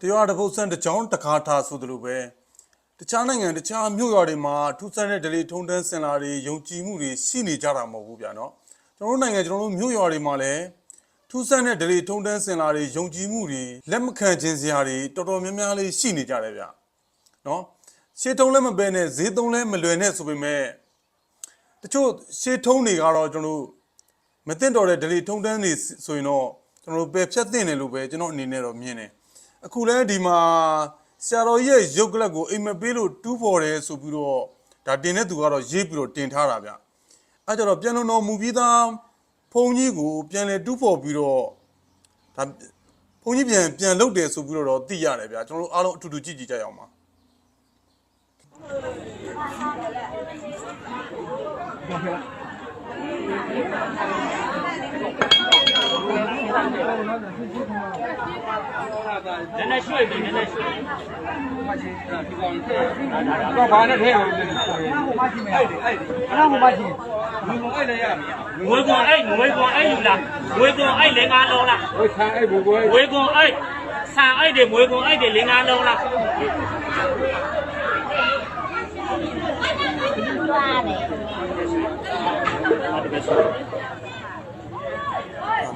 တရားတစ်ပုတ်ဆန်းတစ်ကြောင်းတစ်ခါထားဆိုသလိုပဲတခြားနိုင်ငံတခြားမြို့ရွာတွေမှာထူးဆန်းတဲ့ဒလေထုံတန်းစင်လာတွေယုံကြည်မှုတွေရှိနေကြတာမဟုတ်ဘူးဗျာနော်ကျွန်တော်တို့နိုင်ငံကျွန်တော်တို့မြို့ရွာတွေမှာလည်းထူးဆန်းတဲ့ဒလေထုံတန်းစင်လာတွေယုံကြည်မှုတွေလက်မခံခြင်းစရာတွေတော်တော်များများလေးရှိနေကြတယ်ဗျာနော်ရှေးထုံးလည်းမပဲနဲ့ဈေးသုံးလည်းမလွယ်နဲ့ဆိုပေမဲ့တချို့ရှေးထုံးတွေကတော့ကျွန်တော်တို့မသိတော့တဲ့ဒလီထုံတန်းနေဆိုရင်တော့ကျွန်တော်တို့ပယ်ဖြတ်တင်တယ်လို့ပဲကျွန်တော်အနေနဲ့တော့မြင်တယ် အခုလဲဒီမှာဆရာတော်ရဲ့ရုပ်ကလပ်ကိုအိမ်မပေးလို့တူးဖော်တယ်ဆိုပြီးတော့ဒါတင်တဲ့သူကတော့ရေးပြီးတော့တင်ထားတာဗျအဲကြတော့ပြန်လုံတော်မူပြီးသားဘုံကြီးကိုပြန်လဲတူးဖော်ပြီးတော့ဒါဘုံကြီးပြန်ပြန်လုတ်တယ်ဆိုပြီးတော့သိရတယ်ဗျကျွန်တော်တို့အားလုံးအတူတူကြည့်ကြည့်ကြရအောင်ပါ နည်းနည်းရွှေ့ပြီနည်းနည်းရွှေ့တော့ဘာနဲ့ထဲကိုအဲ့ဒီအဲ့ဒီအဲ့ဒါမှမရှိငွေကွန်အဲ့ငွေကွန်အဲ့ယူလားငွေကွန်အဲ့လေးငါးလုံးလားဟိုခံအဲ့ဘူကိုငွေကွန်အဲ့ဆန်အဲ့တွေငွေကွန်အဲ့တွေလေးငါးလုံးလားဒါ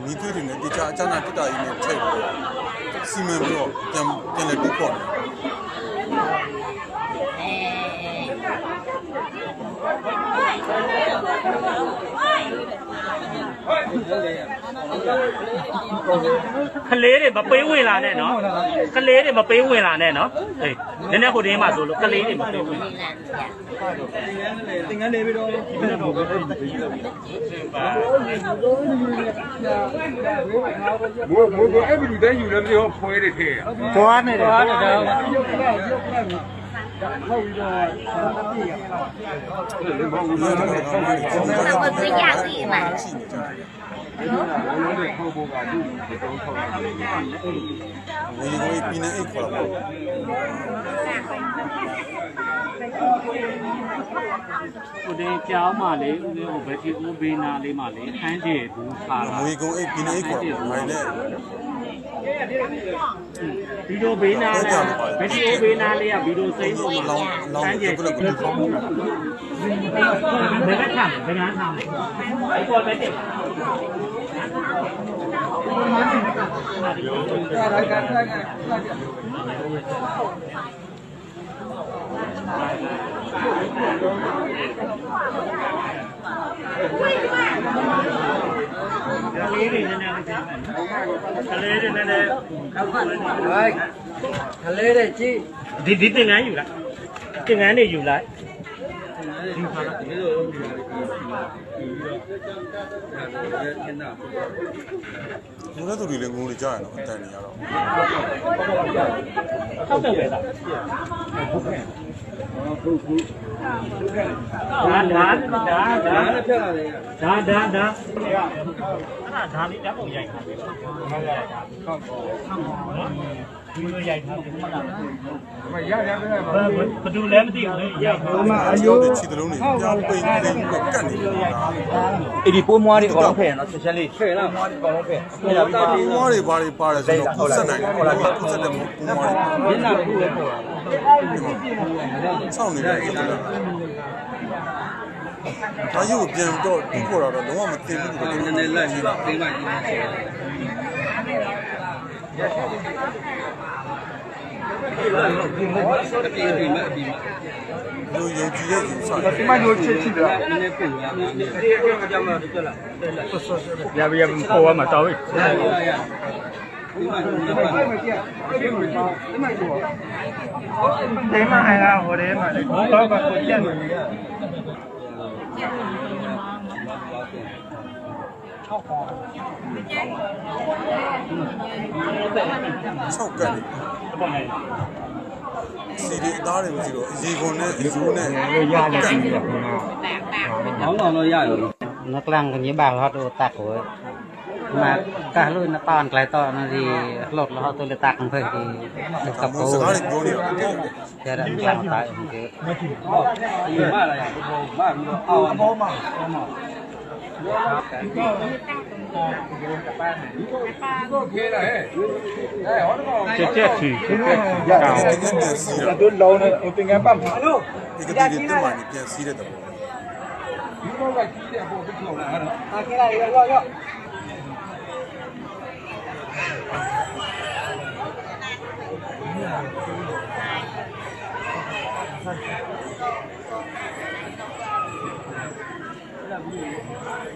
မီးသွေးတွေနဲ့တခြားအကျနာတက်တာကြီးနဲ့ထည့်ပြီးတော့စီမံပြီးတော့ပြန်ပြန်လဲတူးဖော်တ ယ်ကလေးတွေမပေးဝင်လာနဲ့နော်ကလေးတွေမပေးဝင်လာနဲ့နော်အေးနည်းနည်းဟိုတင်းမှာဆိုလို့ကလေးတွေမပေးဝင်လာတင်ငန်းနေပြီးတော့ဘိုးဘိုးကိုအဲ့ဒီတည်းယူလည်းမပြောဖွဲတယ်ထဲသွားနေတယ်သွားနေတယ် ဟုတ်ပြီးတော့လေဘောဘူးဒီလို့ကတော့လည်းကောဆောင်းက်ပါပြီးလေတော့ကျွန်တော်တို့ကရှိနေကြတယ်အဲ့ဒါလည်းလည်းခေါ်ဖို့ကသူ့ကိုတော့ဆောက်ရတယ်ဝေကိုပြည်နေအိတ်ခေါ်တာပေါ့ဟိုတင်းကြောင်းမှလေဟိုဘယ်တီဦးဘေးနာလေးမှလေခန်းကျယ်ဘူးခါလာဝေကုံအိတ်ပြည်နေအိတ်ခေါ်တာပေါ့ဒါနဲ့ ဗီဒီယိုဘေးနာနဲ့ဘယ်တီဦးဘေးနာလေးကဗီဒီယိုစိမ်းပေါ်မှာလောင်းလောင်းခန်းကျယ်ကလပ်ကိုတူးဖော်မှုဘယ်ကထားဘယ်ကထားအဲ့ပေါ်ပဲတက်ကလေးတွေနည်းနည်းလေးပြင်မယ် ကလေးတွေနည်းနည်းဟိုက်ခလေးတဲ့ကြည့်ဒီဒီတင်ငန်းယူလိုက်တင်ငန်းတွေယူလိုက်လူတဲ့ သူတွေလည်းငုံနေကြရတော့အတန်နေရတော့ထောက်တယ်ပဲလားဒါဒါဒါဒါနဲ့ဖြတ်လာတယ်ဒါဒါဒါအဲ့ဒါဒါလေးဓာတ်ပုံရိုက်ထားပြီဟုတ်ကဲ့ဟုတ်ဟုတ် ဒီလိုရိုက်ထားပြီမှတ်တာမရရပြတယ်ဘယ်ဘယ်သူလဲမသိဘူးလေရိုက်ထားပြီအယုတ်ချီတလုံးနေပြောင်းပိန်ပိန်ပြီးတော့ကတ်နေတယ်လားအဲ့ဒီပိုးမွားတွေအကုန်လုံးဖယ်နော်ဆက်ချက်လေးဖယ်လားမွားတွေအကုန်လုံးဖယ်ဖယ်လာပြီးပါဘူးမွားတွေဘာတွေပါတယ်ဆိုတော့ကုသနိုင်တယ်ကုသတယ်ဘူးမွားတွေမျက်နှာတစ်ခုပဲဖယ်စောင့်နေတယ်ဆိုတော့ဒါရုပ်ပြန်တော့တူးခေါ်တာတော့လုံးဝမသိဘူးလို့နည်းနည်းလိုက်ပြီးတော့သိမှလူယုံကြည်တဲ့ယူ 有有直接上。他妈有钱去的。要不要破我嘛到位。你嘛係啦，我哋嘛，我講個本人。超好。6ကတ်လေစီဒီသားတွေမရှိတော့ရေကုန်နဲ့အယူနဲ့ရရတယ်ခင်ဗျာ။ဘောင်းတော်တော့ရရောนักลังกันยี่บางเขาตัวตักหัวมากะลุยนัตอนไกลตอนนั่นดีหลดแล้วเขาตัวเลตักเพื่อที่ดึกกับโตเจอได้กลางตายโอเคมากเยมากเอาเอามา ချက်ချက်ချီချက်ချက်ချီကောင်းဒါတို့လောင်းနေဟိုသင်္ကန်းပတ်မှာလို့ဒီကတိတူမှနေပြန်စီးတဲ့တော့ဒီတော့ကကြီးတဲ့အပေါ်တစ်ခုလာတာဟာခဲလိုက်ရောရောရော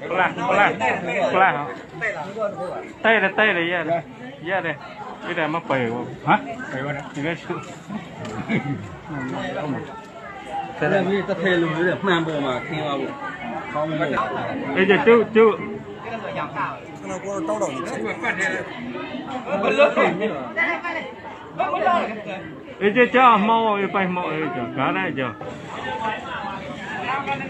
Pula, pula, pula. Tay là tay là ya đây ya đây Cái này mà phải không? Hả? Phải rồi Cái này chứ. Thế là mình ta thay luôn cái này, mang bờ mà khi vào. Không có. Bây giờ chú chú. Cái này là mò có tao mò Bật lốt. Bây cho mau, này giờ. 叫。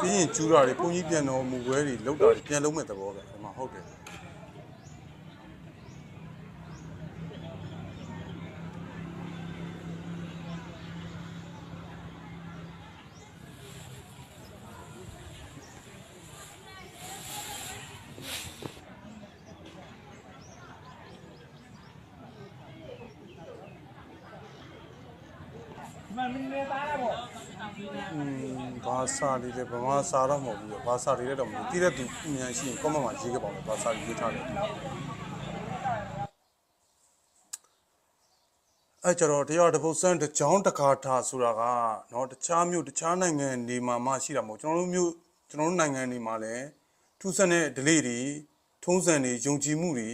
ပြီးရင်ကျူးတာတွေဘုန်းကြီးပြန်တော်မူဝဲတွေလောက်တာတွေပြန်လုံးမဲ့သဘောပဲဒီမှာ ဟုတ်တယ် อืมဘာ စာလေးလဲဗမာစာတော့မဟုတ်ဘူးဘာစာလေးလဲတော့မသိတဲ့သူအမြန်ရှိရင် comment မှာရေးခဲ့ပါမယ်ဘာစာလေးရေးထားတယ်အဲကြတော့တရားတစ်ပုတ်စံတစ်ချောင်းတစ်ခါထားဆိုတာကเนาะတခြားမြို့တခြားနိုင်ငံနေမှာမှရှိတာမဟုတ်ကျွန်တော်တို့မြို့ကျွန်တော်တို့နိုင်ငံနေမှာလည်းထူးဆန်းတဲ့ delay တွေထုံးစံတွေယုံကြည်မှုတွေ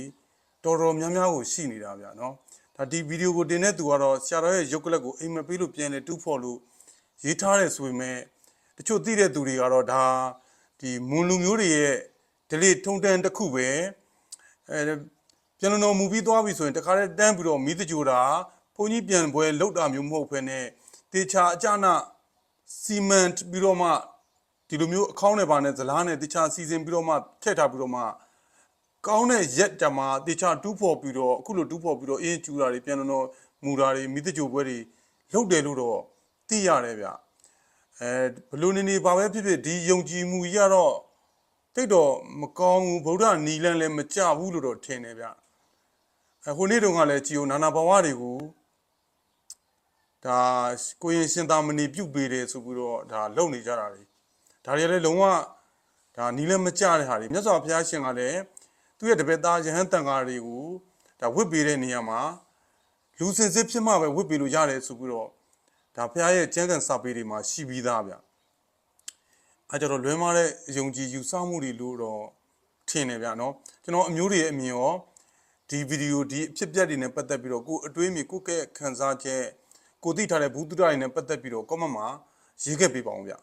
တော်တော်များများကိုရှိနေတာဗျာเนาะဒါဒီဗီဒီယိုကိုတင်တဲ့သူကတော့ဆရာတော်ရဲ့ရုပ်ကလပ်ကိုအိမ်မပေးလို့ပြန်လေတူးဖော်လို့ ရေးထားတယ်ဆိုပေမဲ့ တချို့သိတဲ့သူတွေကတော့ဒါဒီမွန်လူမျိုးတွေရဲ့ delay ထုံတန်းတစ်ခုပဲအဲပြန်လုံတော်မူပြီးသွားပြီဆိုရင်တခါတည်းတန်းပြီးတော့မိတကြိုတာဘုန်းကြီးပြန်ပွဲလောက်တာမျိုးမဟုတ်ဘဲနဲ့တေချာအကြနာစီမန့်ပြီးတော့မှဒီလိုမျိုးအကောင့်နဲ့ပါနဲ့ဇလားနဲ့တေချာစီစဉ်ပြီးတော့မှထည့်ထားပြီးတော့မှကောင်းတဲ့ရက်တမှာတေချာတူးဖော်ပြီးတော့အခုလိုတူးဖော်ပြီးတော့အင်းကျူတာတွေပြန်လုံတော်မူတာတွေမိတကြိုပွဲတွေလုပ်တယ်လို့တော့သိရတယ်ဗျ အဲဘလို့နေနေပါပဲဖြစ်ဖြစ်ဒီယုံကြည်မှုကြီးကတော့တိတ်တော့မကောင်းဘူးဗုဒ္ဓနီလန်းလည်းမကြဘူးလို့တော့ထင်တယ်ဗျအဲဟိုနေ့တုန်းကလည်းကြည်ုံနာနာဘဝတွေကိုဒါကိုရင်ရှင်သာမဏေပြုတ်ပေးတယ်ဆိုပြီးတော့ဒါလုံနေကြတာတွေဒါတွေလည်းလုံးဝဒါနီလန်းမကြတဲ့ဟာတွေမြတ်စွာဘုရားရှင်ကလည်းသူ့ရဲ့တပည့်သားယဟန်တန်ဃာတွေကိုဒါဝတ်ပေးတဲ့နေရာမှာလူစင်စစ်ဖြစ်မှပဲဝတ်ပေးလို့ရတယ်ဆိုပြီးတော့ ဒါဖះရဲ့ကျမ်းဂန်စာပေတွေမှာရှိပြီးသားဗျအဲကြတော့လွဲမားတဲ့ယုံကြည်ယူဆမှုတွေလို့တော့ထင်တယ်ဗျနော်ကျွန်တော်အမျိုးတွေရဲ့အမြင်ရောဒီဗီဒီယိုဒီအဖြစ်အပျက်တွေနဲ့ပတ်သက်ပြီးတော့ကိုယ်အတွေးအမြင်ကိုယ့်ရဲ့ခံစားချက်ကိုသိထားတဲ့ဘူးတုဒ္ဒတွေနဲ့ပတ်သက်ပြီးတော့ comment မှာရေးခဲ့ပေးပါအောင်ဗျ